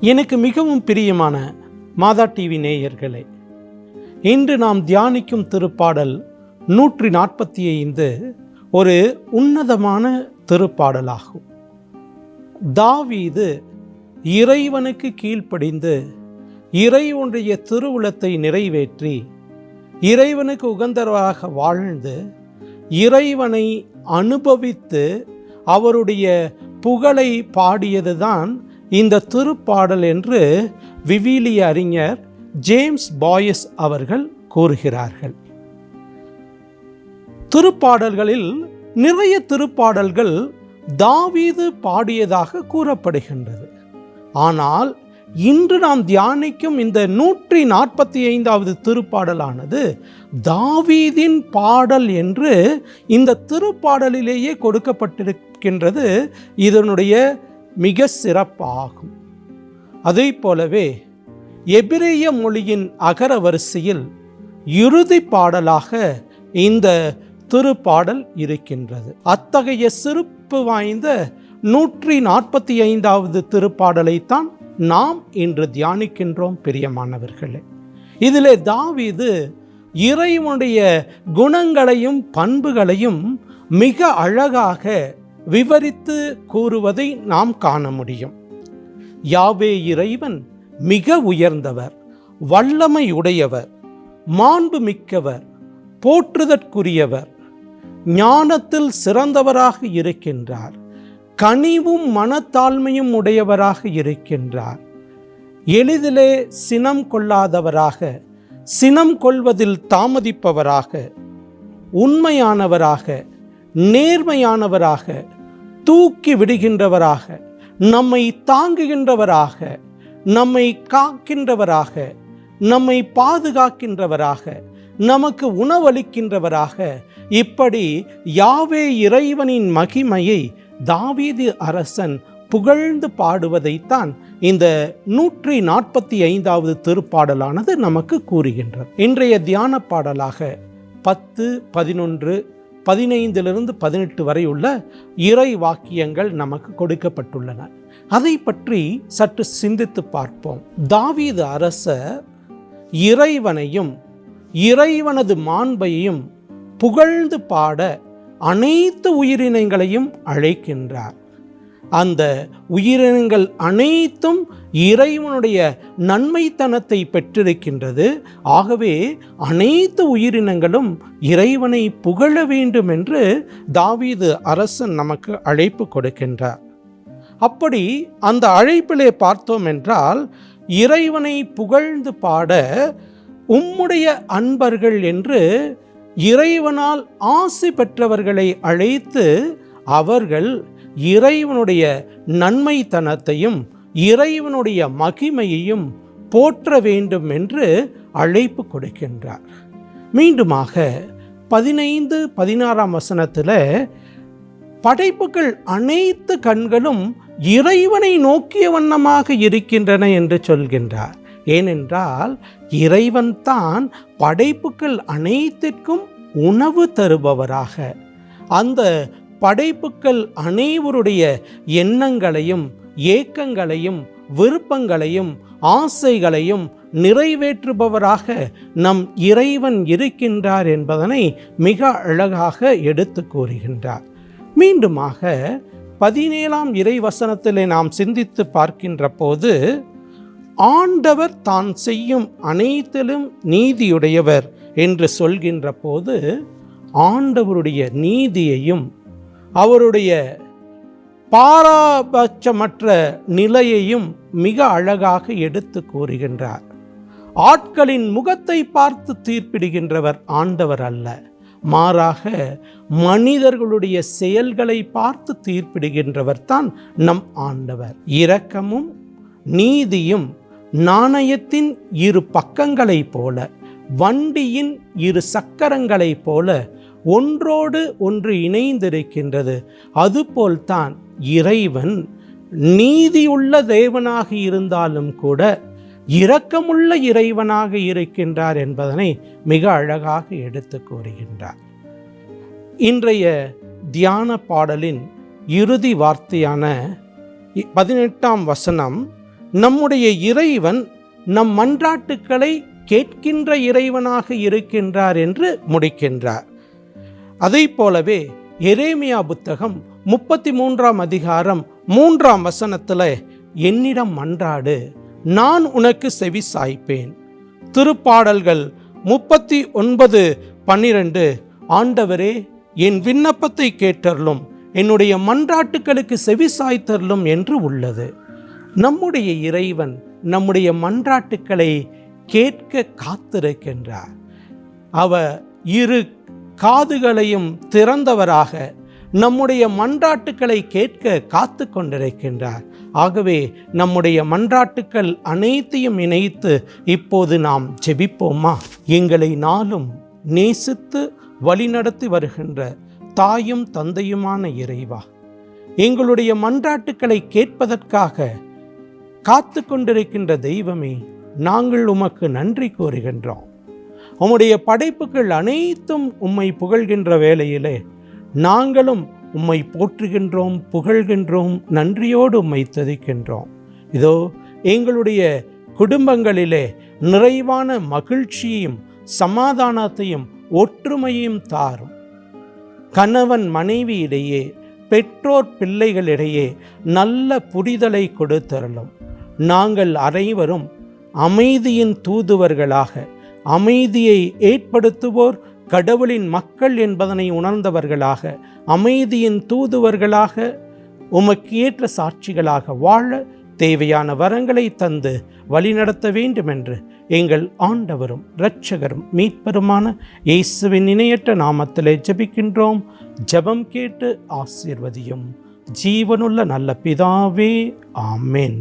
எனக்கு மிகவும் பிரியமான மாதா டிவி நேயர்களே இன்று நாம் தியானிக்கும் திருப்பாடல் நூற்றி நாற்பத்தி ஐந்து ஒரு உன்னதமான திருப்பாடலாகும். தாவீது இறைவனுக்கு கீழ்ப்படிந்து இறைவனுடைய திருவுளத்தை நிறைவேற்றி இறைவனுக்கு உகந்தவராக வாழ்ந்து இறைவனை அனுபவித்து அவருடைய புகழை பாடியதுதான் இந்த திருப்பாடல் என்று விவிலிய அறிஞர் ஜேம்ஸ் பாயஸ் அவர்கள் கூறுகிறார்கள். திருப்பாடல்களில் நிறைய திருப்பாடல்கள் தாவீது பாடியதாக கூறப்படுகின்றது. ஆனால் இன்று நாம் தியானிக்கும் இந்த நூற்றி நாற்பத்தி ஐந்தாவது திருப்பாடலானது தாவீதின் பாடல் என்று இந்த திருப்பாடலிலேயே கொடுக்கப்பட்டிருக்கின்றது. இதனுடைய மிக சிறப்பாகும். அதே போலவே எபிரேய மொழியின் அகர வரிசையில் இறுதி பாடலாக இந்த திருப்பாடல் இருக்கின்றது. அத்தகைய சிறப்பு வாய்ந்த நூற்றி நாற்பத்தி ஐந்தாவது திருப்பாடலைத்தான் நாம் இன்று தியானிக்கின்றோம் பிரியமானவர்களே. இதிலே தாவிது இறைவனுடைய குணங்களையும் பண்புகளையும் மிக அழகாக விவரித்து கூறுவதை நாம் காண முடியும். யாவே இறைவன் மிக உயர்ந்தவர் வல்லமை உடையவர் மாண்பு மிக்கவர் போற்றுதற்குரியவர் ஞானத்தில் சிறந்தவராக இருக்கின்றார் கனிவும் மனத்தாழ்மையும் உடையவராக இருக்கின்றார். எளிதிலே சினம் கொள்ளாதவராக சினம் கொள்வதில் தாமதிப்பவராக உண்மையானவராக நேர்மையானவராக தூக்கி விடுகின்றவராக நம்மை தாங்குகின்றவராக நம்மை காக்கின்றவராக நம்மை பாதுகாக்கின்றவராக நமக்கு உணவளிக்கின்றவராக இப்படி யாவே இறைவனின் மகிமையை தாவீது அரசன் புகழ்ந்து பாடுவதைத்தான் இந்த நூற்றி நாற்பத்தி ஐந்தாவது திருப்பாடலானது நமக்கு கூறுகின்றது. இன்றைய தியான பாடலாக பத்து பதினொன்று பதினைந்திலிருந்து பதினெட்டு வரை உள்ள இறை வாக்கியங்கள் நமக்கு கொடுக்கப்பட்டுள்ளன. அதை பற்றி சற்று சிந்தித்து பார்ப்போம். தாவீது அரசர் இறைவனையும் இறைவனது மாண்பையும் புகழ்ந்து பாட அனைத்து உயிரினங்களையும் அழைக்கின்றார். அந்த உயிரினங்கள் அனைத்தும் இறைவனுடைய நன்மைத்தனத்தை பெற்றிருக்கின்றது. ஆகவே அனைத்து உயிரினங்களும் இறைவனை புகழ வேண்டும் என்று தாவீது அரசன் நமக்கு அழைப்பு கொடுக்கின்றார். அப்படி அந்த அழைப்பிலே பார்த்தோம் என்றால் இறைவனை புகழ்ந்து பாட உம்முடைய அன்பர்கள் என்று இறைவனால் ஆசை பெற்றவர்களை அழைத்து அவர்கள் இறைவனுடைய நன்மைத்தனத்தையும் இறைவனுடைய மகிமையையும் போற்ற வேண்டும் என்று அழைப்பு கொடுக்கின்றார். மீண்டுமாக பதினைந்து பதினாறாம் வசனத்தில் படைப்புகள் அனைத்து கண்களும் இறைவனை நோக்கிய வண்ணமாக இருக்கின்றன என்று சொல்கின்றார். ஏனென்றால் இறைவன் தான் படைப்புகள் அனைத்திற்கும் உணவு தருபவராக. அந்த படைப்புக்கள் அனைவருடைய எண்ணங்களையும் ஏக்கங்களையும் விருப்பங்களையும் ஆசைகளையும் நிறைவேற்றுபவராக நம் இறைவன் இருக்கின்றார் என்பதனை மிக அழகாக எடுத்து கூறுகின்றார். மீண்டுமாக பதினேழாம் இறைவசனத்திலே நாம் சிந்தித்து பார்க்கின்ற போது ஆண்டவர் தான் செய்யும் அனைத்திலும் நீதியுடையவர் என்று சொல்கின்ற போது ஆண்டவருடைய நீதியையும் அவருடைய பாராபட்சமற்ற நிலையையும் மிக அழகாக எடுத்து கூறுகின்றார். ஆட்களின் முகத்தை பார்த்து தீர்ப்பிடுகின்றவர் ஆண்டவர் அல்ல. மாறாக மனிதர்களுடைய செயல்களை பார்த்து தீர்ப்பிடுகின்றவர் தான் நம் ஆண்டவர். இரக்கமும் நீதியும் நாணயத்தின் இரு பக்கங்களைப் போல வண்டியின் இரு சக்கரங்களைப் போல ஒன்றோடு ஒன்று இணைந்திருக்கின்றது. அதுபோல்தான் இறைவன் நீதியுள்ள தேவனாக இருந்தாலும் கூட இரக்கமுள்ள இறைவனாக இருக்கின்றார் என்பதனை மிக அழகாக எடுத்து கூறுகின்றார். இன்றைய தியான பாடலின் இறுதி வார்த்தையான பதினெட்டாம் வசனம் நம்முடைய இறைவன் நம் மன்றாட்டுக்களை கேட்கின்ற இறைவனாக இருக்கின்றார் என்று முடிக்கின்றார். அதை போலவே எரேமியா புத்தகம் முப்பத்தி மூன்றாம் அதிகாரம் மூன்றாம் வசனத்தில் என்னிடம் மன்றாடு நான் உனக்கு செவி சாய்ப்பேன். திருப்பாடல்கள் முப்பத்தி ஒன்பது பன்னிரண்டு ஆண்டவரே என் விண்ணப்பத்தை கேட்டருளும் என்னுடைய மன்றாட்டுகளுக்கு செவி சாய்த்தருளும் என்று உள்ளது. நம்முடைய இறைவன் நம்முடைய மன்றாட்டுக்களை கேட்க காத்திருக்கின்றார். அவர் இரு காதுகளையும் திறந்தவராக நம்முடைய மன்றாட்டுக்களை கேட்க காத்து கொண்டிருக்கின்றார். ஆகவே நம்முடைய மன்றாட்டுக்கள் அனைத்தையும் இணைத்து இப்போது நாம் ஜெபிப்போமா? எங்களை நாளும் நேசித்து வழிநடத்தி வருகின்ற தாயும் தந்தையுமான இறைவா எங்களுடைய மன்றாட்டுக்களை கேட்பதற்காக காத்து கொண்டிருக்கின்ற தெய்வமே நாங்கள் உமக்கு நன்றி கூறுகின்றோம். உம்முடைய படைப்புகள் அனைத்தும் உம்மை புகழ்கின்ற வேளையிலே நாங்களும் உம்மை போற்றுகின்றோம் புகழ்கின்றோம் நன்றியோடு உம்மை துதிக்கின்றோம். இதோ எங்களுடைய குடும்பங்களிலே நிறைவான மகிழ்ச்சியையும் சமாதானத்தையும் ஒற்றுமையும் தாரும். கணவன் மனைவியிடையே பெற்றோர் பிள்ளைகளிடையே நல்ல புரிதலை கொடுத்தருளும். நாங்கள் அனைவரும் அமைதியின் தூதுவர்களாக அமைதியை ஏற்படுத்துவோர் கடவுளின் மக்கள் என்பதனை உணர்ந்தவர்களாக அமைதியின் தூதுவர்களாக உமக்கு ஏற்ற சாட்சிகளாக வாழ தேவையான வரங்களை தந்து வழிநடத்த வேண்டுமென்று எங்கள் ஆண்டவரும் இரட்சகரும் மீட்பருமான இயேசுவின் இணையற்ற நாமத்திலே ஜபிக்கின்றோம். ஜெபம் கேட்டு ஆசிர்வதியும். ஜீவனுள்ள நல்ல பிதாவே ஆமேன்.